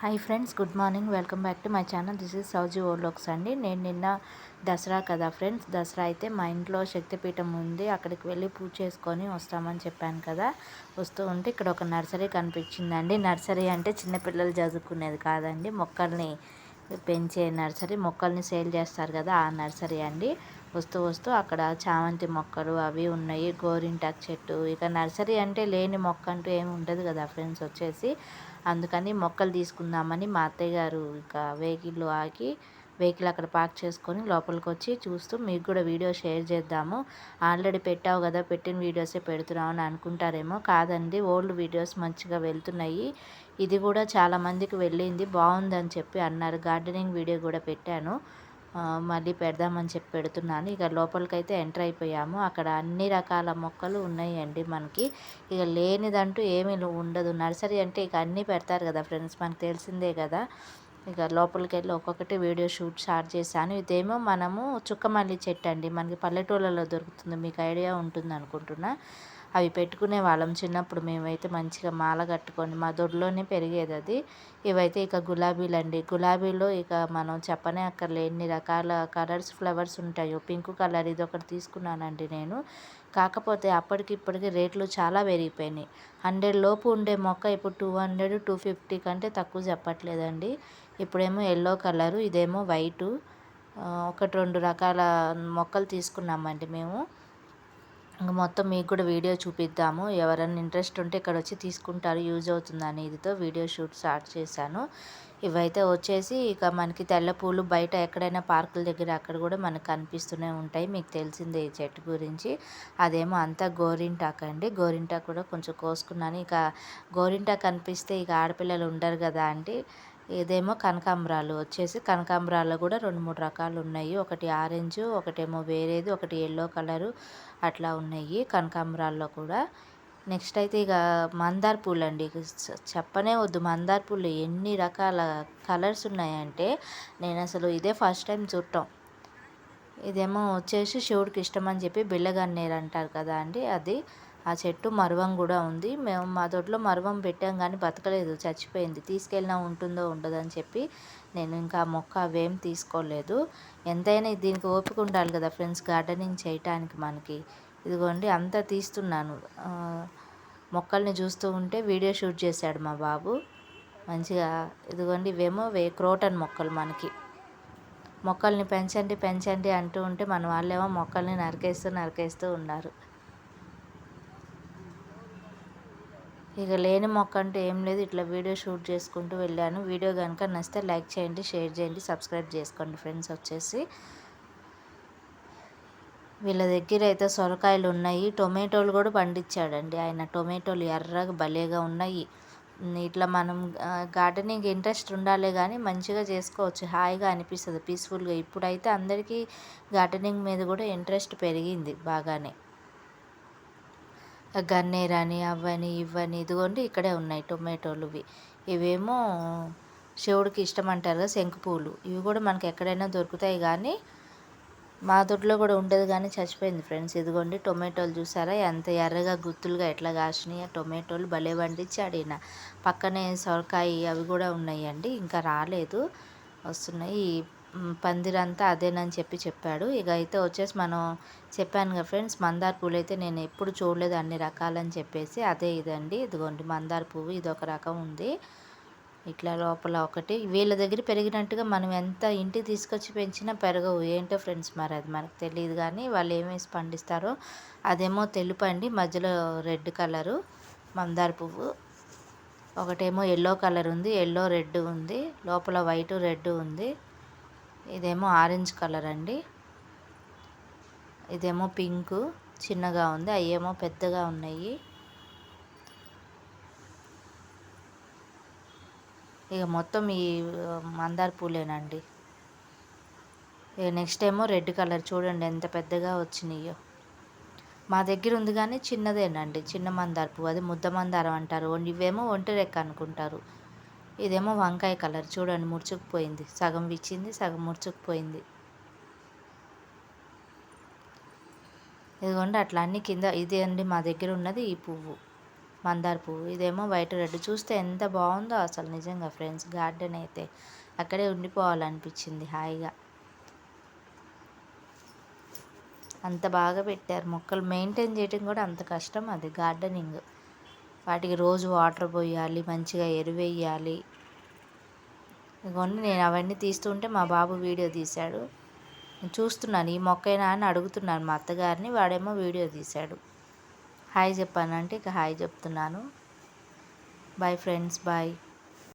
Hi friends good morning. Welcome back to my channel. This is Sowji ఓర్లోక్స్ అండి. నేను నిన్న దసరా కదా ఫ్రెండ్స్. దసరా అయితే మా ఇంట్లో శక్తిపీఠం ఉంది. అక్కడికి వెళ్ళి పూజ చేసుకొని వస్తామని చెప్పాను కదా. వస్తూ ఉంటే ఇక్కడ ఒక నర్సరీ కనిపించిందండి. నర్సరీ అంటే చిన్నపిల్లలు చదువుకునేది కాదండి. మొక్కల్ని పెంచే నర్సరీ. మొక్కల్ని సేల్ చేస్తారు కదా ఆ నర్సరీ అండి. వస్తూ వస్తూ అక్కడ చామంతి మొక్కలు అవి ఉన్నాయి. గోరింటాకు చెట్టు. ఇక నర్సరీ అంటే లేని మొక్క అంటూ ఏమి ఉండదు కదా ఫ్రెండ్స్ వచ్చేసి. అందుకని మొక్కలు తీసుకుందామని మా అత్తయ్య గారు ఇక వెహికల్ ఆగి వెహికల్ అక్కడ పార్క్ చేసుకొని లోపలికి వచ్చి చూస్తూ మీకు కూడా వీడియో షేర్ చేద్దాము. ఆల్రెడీ పెట్టావు కదా పెట్టిన వీడియోసే పెడుతున్నావు అని అనుకుంటారేమో. కాదండి ఓల్డ్ వీడియోస్ మంచిగా వెళ్తున్నాయి. ఇది కూడా చాలామందికి వెళ్ళింది బాగుందని చెప్పి అన్నారు. గార్డెనింగ్ వీడియో కూడా పెట్టాను. మళ్ళీ పెడదామని చెప్పి పెడుతున్నాను. ఇక లోపలికైతే ఎంటర్ అయిపోయాము. అక్కడ అన్ని రకాల మొక్కలు ఉన్నాయండి మనకి. ఇక లేనిదంటూ ఏమీ ఉండదు. నర్సరీ అంటే ఇక అన్నీ పెడతారు కదా ఫ్రెండ్స్ మనకు తెలిసిందే కదా. ఇక లోపలికి వెళ్ళి ఒక్కొక్కటి వీడియో షూట్ స్టార్ట్ చేశాను. ఇదేమో మనము చుక్కమల్లి చెట్టు అండి. మనకి పల్లెటూళ్ళలో దొరుకుతుంది. మీకు ఐడియా ఉంటుంది అనుకుంటున్నా అవి పెట్టుకునే వాళ్ళం. చిన్నప్పుడు మేమైతే మంచిగా మాల కట్టుకొని మా దొడ్లోనే పెరిగేది అది. ఇవైతే ఇక గులాబీలు అండి గులాబీలో ఇక మనం చెప్పనే అక్కర్లే. ఎన్ని రకాల కలర్స్ ఫ్లవర్స్ ఉంటాయో పింక్ కలర్ ఇది ఒకటి తీసుకున్నానండి నేను. కాకపోతే అప్పటికి ఇప్పటికి రేట్లు చాలా పెరిగిపోయినాయి. హండ్రెడ్ లోపు ఉండే మొక్క ఇప్పుడు టూ హండ్రెడ్ టూ ఫిఫ్టీ కంటే తక్కువ చెప్పట్లేదండి. ఇప్పుడేమో ఎల్లో కలరు ఇదేమో వైటు. ఒకటి రెండు రకాల మొక్కలు తీసుకున్నామండి మేము. ఇంక మొత్తం మీకు కూడా వీడియో చూపిద్దాము. ఎవరైనా ఇంట్రెస్ట్ ఉంటే ఇక్కడ వచ్చి తీసుకుంటారు యూజ్ అవుతుందని ఇదితో వీడియో షూట్ స్టార్ట్ చేశాను. ఇవైతే వచ్చేసి ఇక మనకి తెల్ల పూలు బయట ఎక్కడైనా పార్కుల దగ్గర అక్కడ కూడా మనకు కనిపిస్తూనే ఉంటాయి. మీకు తెలిసిందే ఈ చెట్టు గురించి. అదేమో అంతా గోరింటాక్ అండి. గోరింటాక్ కూడా కొంచెం కోసుకున్నాను. ఇక గోరింటాక్ కనిపిస్తే ఇక ఆడపిల్లలు ఉండరు కదా అంటే ఇదేమో కనకాంబరాలు వచ్చేసి కనకాంబరాలు కూడా రెండు మూడు రకాలు ఉన్నాయి. ఒకటి ఆరెంజ్ ఒకటేమో వేరేది ఒకటి ఎల్లో కలరు అట్లా ఉన్నాయి కనకాంబరాల్లో కూడా. నెక్స్ట్ అయితే ఇక మందార పూలు అండి చెప్పనే వద్దు. మందార పూలు ఎన్ని రకాల కలర్స్ ఉన్నాయంటే నేను అసలు ఇదే ఫస్ట్ టైం చూడటం. ఇదేమో వచ్చేసి శివుడికి ఇష్టం అని చెప్పి బిల్లగన్నేరు అంటారు కదా అండి అది. ఆ చెట్టు మరువం కూడా ఉంది. మేము మా తోటలో మరువం పెట్టాం కానీ బతకలేదు చచ్చిపోయింది. తీసుకెళ్ళినా ఉంటుందో ఉండదని చెప్పి నేను ఇంకా మొక్క అవేం తీసుకోలేదు. ఎంతైనా దీనికి ఓపిక ఉండాలి కదా ఫ్రెండ్స్ గార్డెనింగ్ చేయటానికి మనకి. ఇదిగోండి అంతా తీస్తున్నాను. మొక్కల్ని చూస్తూ ఉంటే వీడియో షూట్ చేశాడు మా బాబు. మంచిగా ఇదిగోండి ఇవేమో వే క్రోటన్ మొక్కలు మనకి. మొక్కల్ని పెంచండి పెంచండి అంటూ ఉంటే మన వాళ్ళేమో మొక్కల్ని నరికేస్తూ నరికేస్తూ ఉన్నారు. ఇక లేని మొక్క అంటే ఏం లేదు. ఇట్లా వీడియో షూట్ చేసుకుంటూ వెళ్ళాను. వీడియో కనుక నచ్చితే లైక్ చేయండి షేర్ చేయండి సబ్స్క్రైబ్ చేసుకోండి ఫ్రెండ్స్ వచ్చేసి. వీళ్ళ దగ్గర అయితే సొరకాయలు ఉన్నాయి. టొమాటోలు కూడా పండించాడండి ఆయన. టొమాటోలు ఎర్రగా భలేగా ఉన్నాయి. ఇట్లా మనం గార్డెనింగ్ ఇంట్రెస్ట్ ఉండాలి కానీ మంచిగా చేసుకోవచ్చు. హాయిగా అనిపిస్తుంది పీస్ఫుల్గా ఇప్పుడైతే అందరికీ గార్డెనింగ్ మీద కూడా ఇంట్రెస్ట్ పెరిగింది బాగానే. గన్నేరని అవని ఇవని ఇదిగోండి ఇక్కడే ఉన్నాయి టొమాటోలు ఇవి ఇవేమో శివుడికి ఇష్టం అంటారు కదా శంకు పూలు ఇవి కూడా మనకి ఎక్కడైనా దొరుకుతాయి కానీ మా దొడ్లో కూడా ఉండేది కానీ చచ్చిపోయింది ఫ్రెండ్స్. ఇదిగోండి టొమాటోలు చూసారా? ఎంత ఎర్రగా గుత్తులుగా ఎట్లా కాసినాయి. ఆ టొమాటోలు భలే పండించాడు అడిగిన పక్కనే సొరకాయ అవి కూడా ఉన్నాయండి. ఇంకా రాలేదు. వస్తున్నాయి. పందిరంతా అదేనని చెప్పి చెప్పాడు. ఇక అయితే వచ్చేసి మనం చెప్పాను కదా ఫ్రెండ్స్ మందార పూలు అయితే నేను ఎప్పుడు చూడలేదు అన్ని రకాలని చెప్పేసి. అదే ఇదండి. ఇదిగోండి మందార పువ్వు ఇది ఒక రకం ఉంది. ఇట్లా లోపల ఒకటి. వీళ్ళ దగ్గర పెరిగినట్టుగా మనం ఎంత ఇంటికి తీసుకొచ్చి పెంచినా పెరగవు. ఏంటో ఫ్రెండ్స్ మరి అది మనకు తెలియదు కానీ వాళ్ళు ఏమేసి పండిస్తారో అదేమో తెలుపు అండి మధ్యలో రెడ్ కలరు మందార పువ్వు. ఒకటేమో ఎల్లో కలర్ ఉంది ఎల్లో రెడ్ ఉంది లోపల వైట్ రెడ్ ఉంది. ఇదేమో ఆరెంజ్ కలర్ అండి. ఇదేమో పింకు చిన్నగా ఉంది అయ్యేమో పెద్దగా ఉన్నాయి. ఇక మొత్తం ఈ మందార పూలేనండి. ఇక నెక్స్ట్ ఏమో రెడ్ కలర్ చూడండి ఎంత పెద్దగా వచ్చినాయో. మా దగ్గర ఉంది కానీ చిన్నదేనండి చిన్న మందార పువ్వు. అది ముద్ద మందారం అంటారు. ఇవేమో ఒంటి రెక్క అనుకుంటారు. ఇదేమో వంకాయ కలర్ చూడండి ముడుచుకుపోయింది. సగం విచ్చింది సగం ముడుచుకుపోయింది. ఇదిగోండి అట్లా అన్ని కింద ఇదే అండి మా దగ్గర ఉన్నది ఈ పువ్వు. మందార పువ్వు. ఇదేమో వైట్ రెడ్. చూస్తే ఎంత బాగుందో అసలు నిజంగా ఫ్రెండ్స్. గార్డెన్ అయితే అక్కడే ఉండిపోవాలనిపించింది హాయిగా. అంత బాగా పెట్టారు. మొక్కలు మెయింటైన్ చేయడం కూడా అంత కష్టం అది గార్డెనింగ్. వాటికి రోజు వాటర్ పోయాలి మంచిగా ఎరువేయాలి ఇదిగోండి నేను అవన్నీ తీస్తుంటే మా బాబు వీడియో తీశాడు. చూస్తున్నాను ఈ మొక్కైనా అని అడుగుతున్నాను మా అత్తగారిని. వాడేమో వీడియో తీశాడు. హాయ్ చెప్పానంటే ఇక హాయ్ చెప్తున్నాను. Bye friends bye